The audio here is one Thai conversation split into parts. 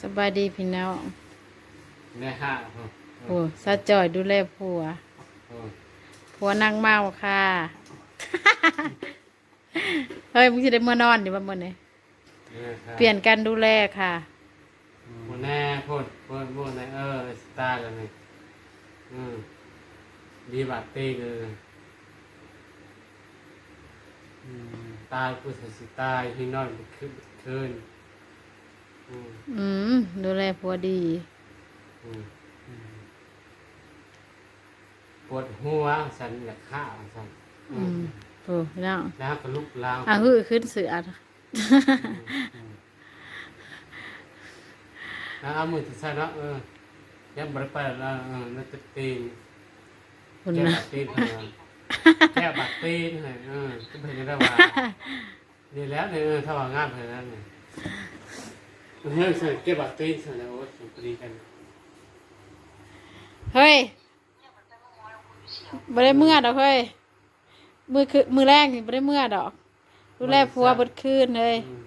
สบายดีพี่น้องในห้างโอ้สะจอยดูแลผัว ผัวนั่งเมาค่ะ เฮ้ยมึงจะได้เมื่อนอนดิว่ามื่อนี้เปลี่ยนการดูแลค่ะหัวแน่พูดพูดพูดในเออสตาร์กันเลยอืมดีบัตตีเลยอืมตายผู้เสียสิตายที่นอนขึ้นคืน อืมอืมดูแลผัวดีอืมอืมปวดหัวสันอยากฆ่าสันอืมโอ้พี่น้องแล้วก็ลุกลามอะฮือขึ้นเสือแล้วเอามือที่ใส่เนาะเออยังบริไปแล้วเออน่าจะตีนคุณแก้นะบัตรตีนให้มันแก้บัตรตีนให้เออก็เป็นได้ว่านี่แล้วเนี่ยเออถ้าว่างานเท่านั้นเนี่ย เฮ้ยใส่แก้บัตรตีนใส่แล้วโอ้ยสมปรีกันเฮ้ยบ่ได้เมื่อดอกเฮ้ย มือคือมือแรกนี่บ่ได้เมื่อดอก ดูแลผัวเบดคืนเลยอืม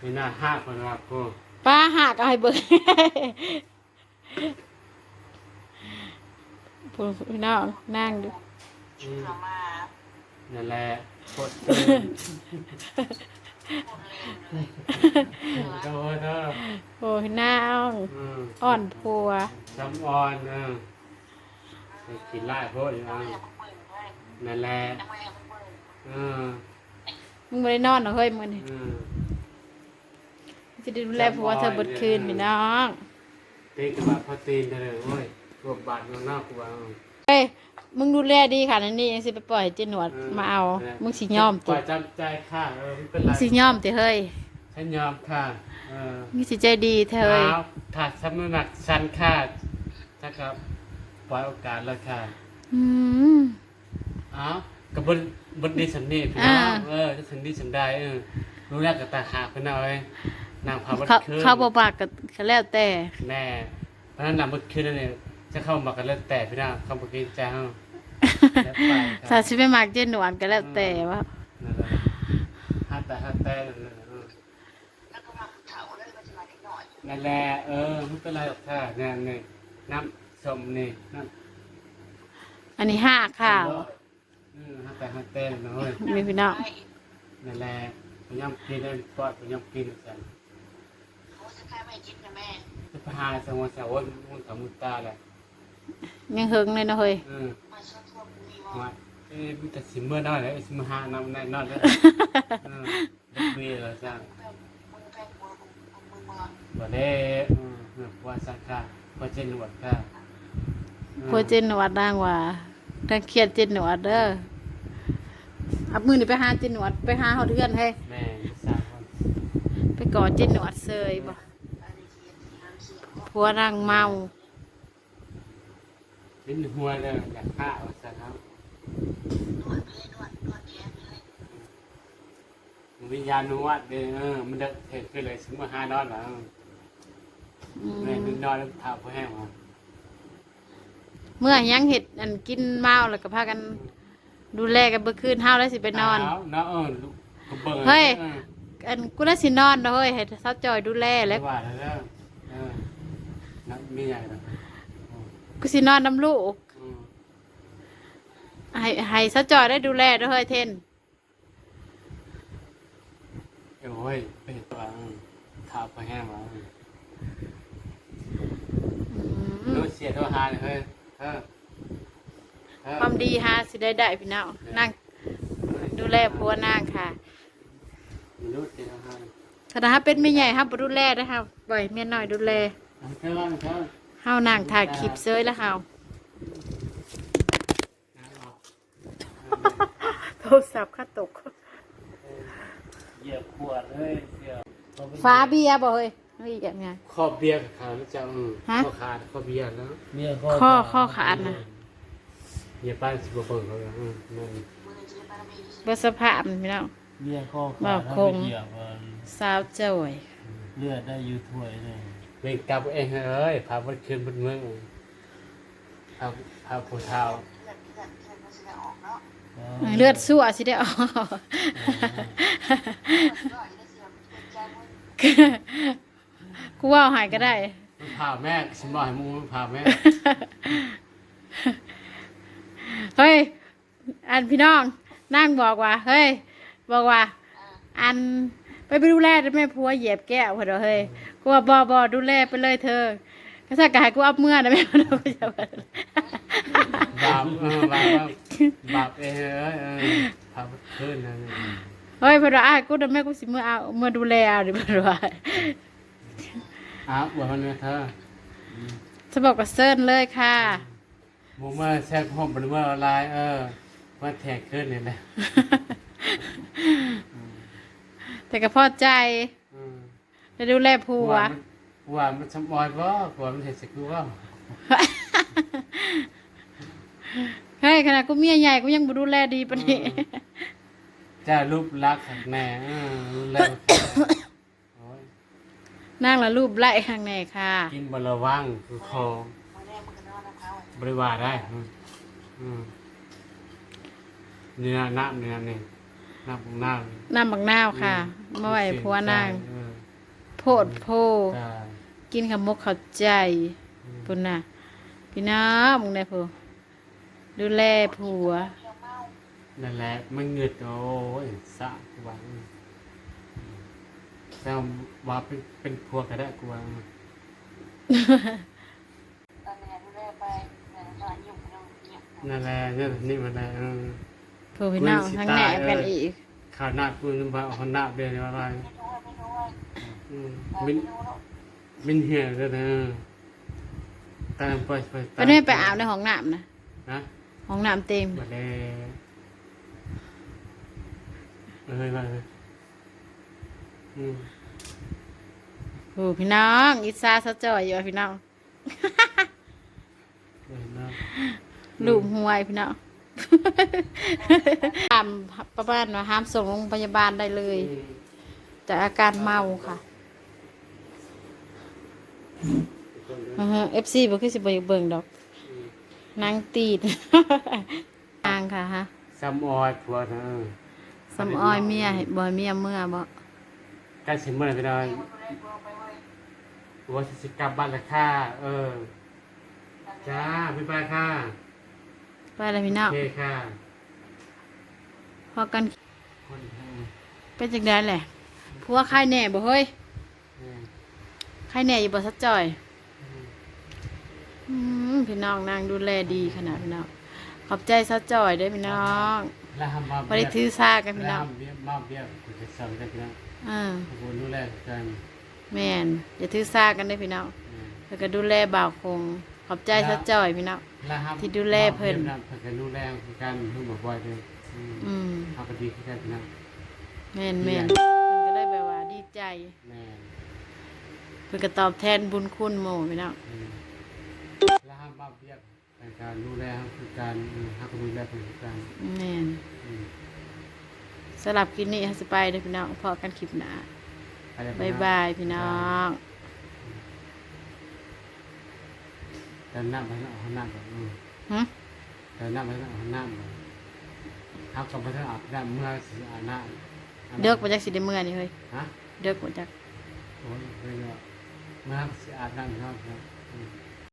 นี่น่าห้าคนว่ากูป้าหักเอาให้เบิกพูดพี่น้องนั่งดู อืมนั่นแหละกดเกิน โดนเนาะโอ้ยน้องอืมอ่อนผัว จำอ่อนเออไปกินไล่โพดอยู่อะนั่นแหละเออมึงไม่ได้นอนเหรอเฮ้ยมึงนี่อืมจะได้ดูแลผัวเธอเบดคืนพี่น้อง ตีกระบะพอตีนเธอเลยโอ้ยตัวบาดมันนอกกูว่าเฮ้ย มึงดูแลดีค่ะนั่นนี่ยังสิไปปล่อยให้เจนหนวดมาเอา มึงสิยอมปล่ติอยจำใจค่ะเออไม่เป็นมึไรงสิยอมติเฮ้ยฉันยอมค่ะเออมึงสิใจดีเธอเฮ้ยเอาถ้าสำนักฉันค่ะถ้าครับปล่อยโอกาสแล้วค่ะอืมเอ้าวกับบนบนดีสันนี่พี่น้องเออจะสันดีสันได้เออรู้แล้วกับตาหาเพื่อนเอาไว้นางพาบัดเขาคืนเขาบอกปากกับเขาแล้วแต่แน่เพราะฉะนั้นนำบัดคืนนั่นเอง จะเข้ามากันแล้วแต่พี่น้องเข้ามากินใจเฮาแล้วไปคถ้ารับสิไปมากเจนหนวดก็แล้วแต่ว่านั่นแหละฮัตแต่ฮัตแต่นั่นแหละเออนั่นแหละเออไม่เป็นไรหรอกค่ะเนี่ยนี่น้ำส้มนี่น้ำอันนี้ห้าข้าวอืมฮัตแต่ฮัตแต่นะเว้ยมีพี่น้องนั่นแหละพยายามกินเลยปอดพยายามกินกันจะพาสงวนสาวน์มันทำมุตตาแหละ ยังหึงเลยนะเฮ้ยอืมว่าเอ้ยมันจะสิเมื่อน้อยเลยสิมาหานำแน่นอนเลยอืมเด็กเวียแล้วจ้าบ่ได้อืมว่าสักค่ะว่าเจนหนวดค่ะอืมพวเจนหนวดด่างว่าถ้าเครียดเจนหนวดเด้อเอามือนี่ไปหาเจนหนวดไปหาเขาเทือนให้ แม่สามคนไปกอดเจนหนวดเซยบ่ผัวนั่งเมา เป็นหัวเลยอยากฆ่าว่าสักครับวิญญาณนวดเด้อเออมันเด็กเห็นขึ้นเลยสิมาหานอนแล้วอืมแม่นึกนอนแล้วเท้าพอแห้งมาเมื่อยังเห็ดอันกินเมาแล้วก็พากัน ดูแลกันเมื่อคืนเฮาแล้วสิไปนอนเาเนาะเออลูกก็เบิ่งเฮ้ยอออันกูน่าสินอนเด้อเฮ้ยให้เซาจอยดูแลแล้วว่าแล้วเด้อเออนักมีใหญ่นะ กูสินอนน้ำลูกอืมให้ให้เซาจอยได้ดูแลเด้อเฮ้ยเทนเอ้ยโอ้ยไปเห็นตัวเออเท้าพอแห้งแล้วอืมรู้เสียตัวหาเลยเฮ้ยเออเออความดีฮะสิได้ได้พี่น้องนั่งดูแลผัวนางค่ะรู้เสียตัวหาถ้าหาเป็นไม่ใหญ่ครับดูแลนะครับปล่อยเมียน้อยดูแลเอา เท่านั้นเท่านั้นเฮานางถ่ายคลิปเซยแล้วเฮาเอาออกโทรศัพท์ข้าตก เหยียบขวดเลยเสียฟ้าเบียร์บ่เฮ้ยเฮ้ยอย่างไงขอบเบียร์ขาดแล้วจะอืมฮะ ข้อขาดข้อเบียร์แล้วเนี่ยข้อข้อขาดนะเหยียบป้ายสิบกว่าเปิงเขาเลยอืมนั่นเบอร์สภาพมันพี่น้องเนี่ยข้อบ่ขาคถ้างไปเหยียบมันสาวเจ้ยเลือดได้อยูถ้วยเลย เล่นกลับเองเอ้ยพาบนคืนบนเมืองพาพาผู้เท้าเลือดสั่วสิได้ออกเกูว่าหายก็ได้มันพาแม่ฉันบอกให้มึงมันพาแม่เฮ้ยอันพี่น้องนั่งบอกว่า เฮ้ย บอกว่า อัน ไปไปดูแลได้ไหมผัวเหยียบแก้วพอดเฮ้ยกูว่าบอบอดูแลไปเลยเธอก็ถ้ากายกูเอาเมื่อได้ไหมพอดกูจะว่าบาปเออบาปบาปเอ้ยเออพาขึ้นนะเนี่ยเฮ้ยพอดอ้ายกูทำไมกูสิเมื่อเอาเมื่อดูแลเอาดิพอดว่าอ้าวบวชมันเนี่ยเธอจะบอกกับเซิร์นเลยค่ะมึงมาแทรกห้องบนเมื่อออนไลน์เออมาแทกขึ้นเนี่ยนะ แต่ก็พอใจอืมจะดูแลผัว มันว่ามันสมอยบ่กว่ามันเห็นสกูว่าเฮ้ยขนาดกูเมียใหญ่กูยังบ่ดูแลดีปานนี้ จ้ารูปลักษณ์ข้างแน่เออรูปแรกโอ้ยนั่งละรูปไล่ข้างในค่ะ กินบระวังคือคองบริวารได้อืมอืมนี่นะน้ำนี่นะนี่ น้ำของน้ำน้ำบักนาวค่ะมาไหวผัวนาง เออโพดโพใช่กินขมกเข้าใจอืมปุ่นน่ะ พี่น้องมึงได้ผัวดูแลผัว นั่นแหละมันเงืดโอ้ยสะกวางแต่ว่าเป็นเป็นพวกก็ได้กวางนั่นแหละนี่นี่มันแหละเออ ผัวพี่น้องเว้นสิทั้งตายแหน่กันเอออีอีกขาดหน้ากูนึกว่าเอาหน้าเดือนอะไรอืมมินมินเหี่ยวเลยนะตามไปไปไปนี่ไปอาบในห้องน้ำนะนะห้องน้ำเต็มมาแล้วเอ้ยมาเลยอืมผัวพี่น้องอิซาซะจ่อยอยู่ว่ะพี่น้องเออนะลูกหวยพี่น้อง ห้ามประมาณว่าห้ามส่งโรงพยาบาลได้เลยอืมจากอาการเมาค่ะเอฟซีบอกคือสิบเบิ่งดอกอืมนางตีดนางค่ะฮะซ้ำออยผัวนะเออสำออยเมียให้บ่ให้เมียเมื่อบ่ใกล้สิเมื่อไหร่ไปได้ว่าสิกลับบ้านละค่ะ เออ จ้าพี่ไปค่ะ ไปเลยพี่น้โอองเคค่ะพอกันคนเออเป็นจังไดแหละผัวใครแหน่บ่เฮ้ยเออใครแหน่อยู่บ่ซัดจ่อยอืมอืมพี่น้องนางดูแลดีขนาดพี่น้องขอบใจซัดจ่อยเด้อพี่น้องแล้วทำมาบ่ได้ถือซากันพี่น้องแล้วทำเบี้ยมาเบี้ยคุณจะสั่งได้พี่น้องอ่าขอบคุณดูแลกันแม่นอย่าถือซากันเด้อพี่น้องเออแล้วก็ดูแลบ่าวคง ขอบใจซัดจ่อยพี่น้องแล้วทำที่ดูแลเพิ่นมาบี้ยเพิ่นก็ดูแลคือกันเพิ่นบอกบ่อยเลยอืมอืมเขาก็ดีคือกันพี่น้องแม่นแม่นเพิ่นก็ได้แบบว่าดีใจแม่เพิ่นก็ตอบแทนบุญคุณหมู่พี่น้องอืมแล้วทำมาเบี้ยในการดูแลคือการอืมเขาก็ดูแลเพิ่นคือกันแม่นอืมสำหรับคลิปนี้ฮัสไปเด้อพี่น้องพอกันคลิปหน้าไปเลยบ๊ายบายพี่น้อง แต่น้ำไปน้ำเอาน้ำแบบอืมหึแต่น้ำไปน้ำเอาน้ำแบบเขาก็บ่ทันอาบน้ำเมื่อสีอาบน้ำเด็กมาจากสิเดเมื่อนี่เฮ้ยฮะเด็กมาจากโอ้ยเฮ้ยเนาะเมื่อสีอาบน้ำครับ